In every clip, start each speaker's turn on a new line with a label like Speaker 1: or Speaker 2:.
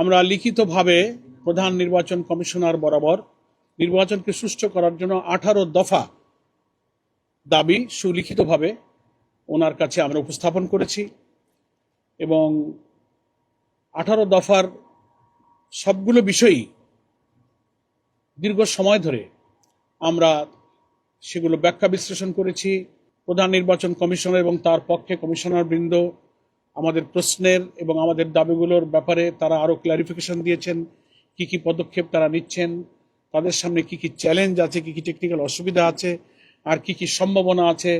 Speaker 1: আমরা লিখিতভাবে প্রধান নির্বাচন কমিশনার বরাবর নির্বাচনকে সুষ্ঠু করার জন্য আঠারো দফা দাবি সুলিখিতভাবে ওনার কাছে আমরা উপস্থাপন করেছি এবং আঠারো দফার সবগুলো বিষয়ই দীর্ঘ সময় ধরে আমরা সেগুলো ব্যাখ্যা বিশ্লেষণ করেছি। প্রধান নির্বাচন কমিশনার এবং তার পক্ষে কমিশনার বৃন্দ আমাদের প্রশ্নের এবং আমাদের দাবিগুলোর ব্যাপারে তারা আরও ক্লারিফিকেশন দিয়েছেন, কি কি পদক্ষেপ তারা নিচ্ছেন, তাদের সামনে কি কি চ্যালেঞ্জ আছে, কি কি টেকনিক্যাল অসুবিধা আছে, আর কি কি সম্ভাবনা আছে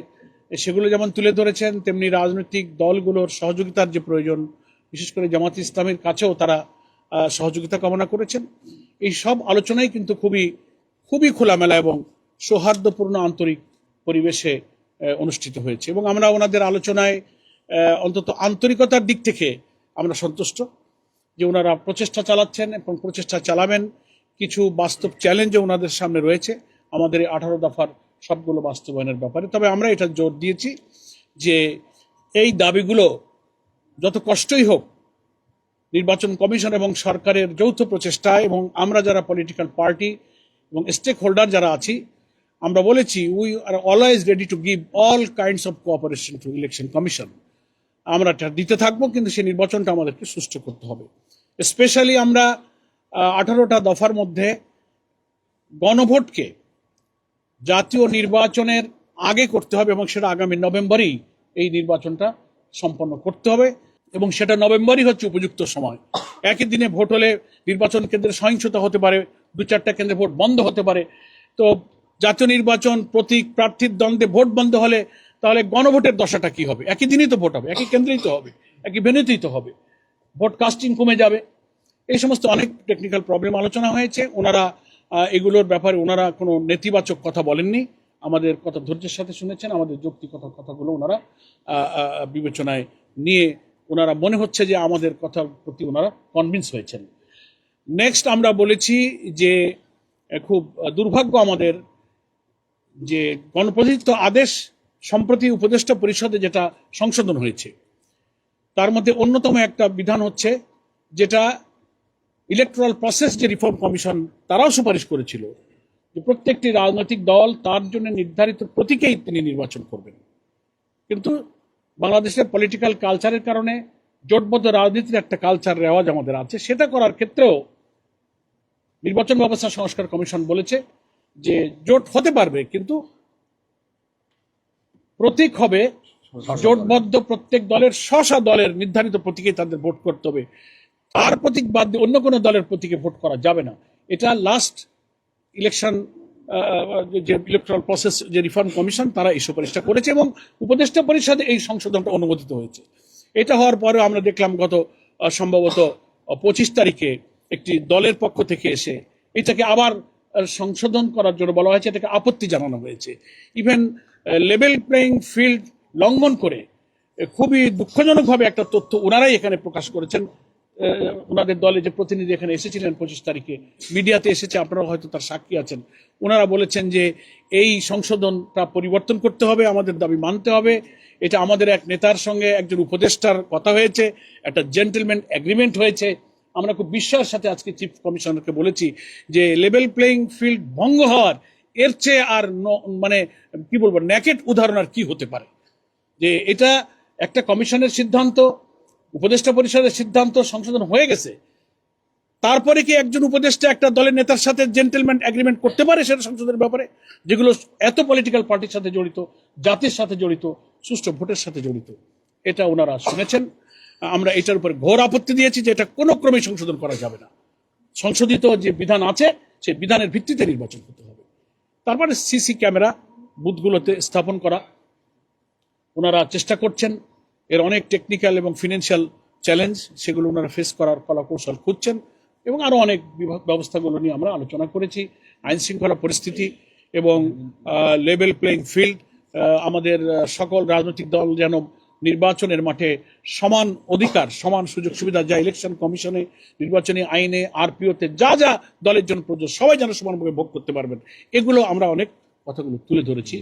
Speaker 1: সেগুলো যেমন তুলে ধরেছেন, তেমনি রাজনৈতিক দলগুলোর সহযোগিতার যে প্রয়োজন, বিশেষ করে জামাত ইসলামের কাছেও তারা সহযোগিতা কামনা করেছেন। এই সব আলোচনাই কিন্তু খুবই খুবই খোলামেলা এবং সৌহার্দ্যপূর্ণ আন্তরিক পরিবেশে অনুষ্ঠিত হয়েছে। এবং আমরা ওনাদের আলোচনায় অন্তত আন্তরিকতার দিক থেকে আমরা সন্তুষ্ট যে ওনারা প্রচেষ্টা চালাচ্ছেন এবং প্রচেষ্টা চালাবেন। কিছু বাস্তব চ্যালেঞ্জও ওনাদের সামনে রয়েছে। আমাদের এই আঠারো দফার সবগুলো বাস্তবায়নের ব্যাপারে। তবে আমরা এটা জোর দিয়েছি যে এই দাবিগুলো যত কষ্টই হোক, নির্বাচন কমিশন এবং সরকারের যৌথ প্রচেষ্টায় এবং আমরা যারা পলিটিক্যাল পার্টি এবং স্টেক হোল্ডার যারা আছি, আমরা বলেছি we are always ready to give all kinds of cooperation to election commission আমরা দিতে থাকব, কিন্তু সেই নির্বাচনটা আমাদেরকে সুষ্ঠু করতে হবে। স্পেশালি আমরা আঠারোটা দফার মধ্যে গণভোটকে জাতীয় নির্বাচনের আগে করতে হবে এবং সেটা আগামী নভেম্বরেই এই নির্বাচনটা সম্পন্ন করতে হবে এবং সেটা নভেম্বরই হচ্ছে উপযুক্ত সময়। একই দিনে ভোট হলে নির্বাচন কেন্দ্রে সহিংসতা হতে পারে, দু চারটা কেন্দ্রে ভোট বন্ধ হতে পারে। তো জাতীয় নির্বাচন প্রতীক প্রার্থীর দ্বন্দ্বে ভোট বন্ধ হলে তাহলে গণভোটের দশাটা কি হবে? একই দিনই তো ভোট হবে, একই কেন্দ্রেই তো হবে, একই ভেন্যুতেই তো হবে। ভোট কাস্টিং কমে যাবে। এই সমস্ত অনেক টেকনিক্যাল প্রবলেম আলোচনা হয়েছে। ওনারা এগুলোর ব্যাপারে ওনারা কোনো নেতিবাচক কথা বলেননি। আমাদের কথা ধৈর্যের সাথে শুনেছেন, আমাদের যৌক্তিকতা কথাগুলো ওনারা বিবেচনায় নিয়ে ওনারা মনে হচ্ছে যে আমাদের কথার প্রতি ওনারা কনভিন্স হয়েছেন। নেক্সট আমরা বলেছি যে, খুব দুর্ভাগ্য আমাদের যে গণপ্রতিনিধিত্ব আদেশ সম্প্রতি উপদেষ্টা পরিষদে যেটা সংশোধন হয়েছে, তার মধ্যে অন্যতম একটা বিধান হচ্ছে যেটা ইলেকট্রাল প্রসেস যে রিফর্ম কমিশন তারাও সুপারিশ করেছিল যে প্রত্যেকটি রাজনৈতিক দল তার জন্য নির্ধারিত প্রতীকেই তিনি নির্বাচন করবেন। কিন্তু বাংলাদেশের পলিটিক্যাল কালচারের কারণে জোটবদ্ধ রাজনীতির একটা কালচার রেওয়াজ আমাদের আছে। সেটা করার ক্ষেত্রেও নির্বাচন ব্যবস্থা সংস্কার কমিশন বলেছে যে জোট হতে পারবে, কিন্তু প্রতীক হবে জোটবদ্ধ প্রত্যেক দলের স্ব দলের নির্ধারিত প্রতীকে তাদের ভোট করতে হবে। তার প্রতীক বাদ দিয়ে অন্য কোনো দলের প্রতীকে ভোট করা যাবে না। এটা লাস্ট ইলেকশন যে ইলেকট্রাল প্রসেস যে রিফর্ম কমিশন তারা এই সুপারিশটা করেছে এবং উপদেষ্টা পরিষদে এই সংশোধনটা অনুমোদিত হয়েছে। এটা হওয়ার পরে আমরা দেখলাম গত সম্ভবত পঁচিশ তারিখে একটি দলের পক্ষ থেকে এসে এটাকে আবার সংশোধন করার জন্য বলা হয়েছে এটাকে আপত্তি জানানো হয়েছে। ইভেন লেভেল প্লেইং ফিল্ড লঙ্ঘন করে খুবই দুঃখজনকভাবে একটা তথ্য ওনারাই এখানে প্রকাশ করেছেন। ওনাদের দলে যে প্রতিনিধি এখানে এসেছিলেন পঁচিশ তারিখে, মিডিয়াতে এসেছে আপনারা হয়তো তার সাক্ষী আছেন। ওনারা বলেছেন যে এই সংশোধনটা পরিবর্তন করতে হবে, আমাদের দাবি মানতে হবে। এটা আমাদের এক নেতার সঙ্গে একজন উপদেষ্টার কথা হয়েছে, একটা জেন্টেলম্যান এগ্রিমেন্ট হয়েছে। আমরা খুব বিশ্বাসের সাথে আজকে চিফ কমিশনারকে বলেছি যে লেভেল প্লেইং ফিল্ড ভঙ্গ হওয়ার এর চেয়ে আর মানে কি বলব ন্যাকেট উদাহরণ আর কি হতে পারে? যে এটা একটা কমিশনের সিদ্ধান্ত, উপদেষ্টা পরিষদের সিদ্ধান্ত সংশোধন হয়ে গেছে। তারপরে কি একজন উপদেষ্টা একটা দলের নেতার সাথে জেন্টেলম্যান এগ্রিমেন্ট করতে পারে সেটা সংশোধনের ব্যাপারে? যেগুলো এত পলিটিক্যাল পার্টির সাথে জড়িত, জাতির সাথে জড়িত, সুষ্ঠু ভোটের সাথে জড়িত। এটা ওনারা শুনেছেন। আমরা এটার উপরে ঘোর আপত্তি দিয়েছি যে এটা কোনো ক্রমে সংশোধন করা যাবে না। সংশোধিত যে বিধান আছে, সেই বিধানের ভিত্তিতে নির্বাচন করতে হবে। তারপরে সিসি ক্যামেরা বুথগুলোতে স্থাপন করা। ওনারা চেষ্টা করছেন, এর অনেক টেকনিক্যাল এবং ফিনান্সিয়াল চ্যালেঞ্জ সেগুলো ওনারা ফেস করার কলা কৌশল খুঁজছেন এবং আরও অনেক ব্যবস্থাগুলো নিয়ে আমরা আলোচনা করেছি। আইন শৃঙ্খলা পরিস্থিতি এবং লেভেল প্লেইং ফিল্ড আমাদের সকল রাজনৈতিক দল যেন নির্বাচনের মাঠে সমান অধিকার, সমান সুযোগ সুবিধা, যা ইলেকশন কমিশনে নির্বাচনী আইনে আরপিওতে যা যা দলের জন্য প্রযোজ্য, সবাই যেন সমানভাবে ভোগ করতে পারবেন। এগুলো আমরা অনেক কথাগুলো তুলে ধরেছি।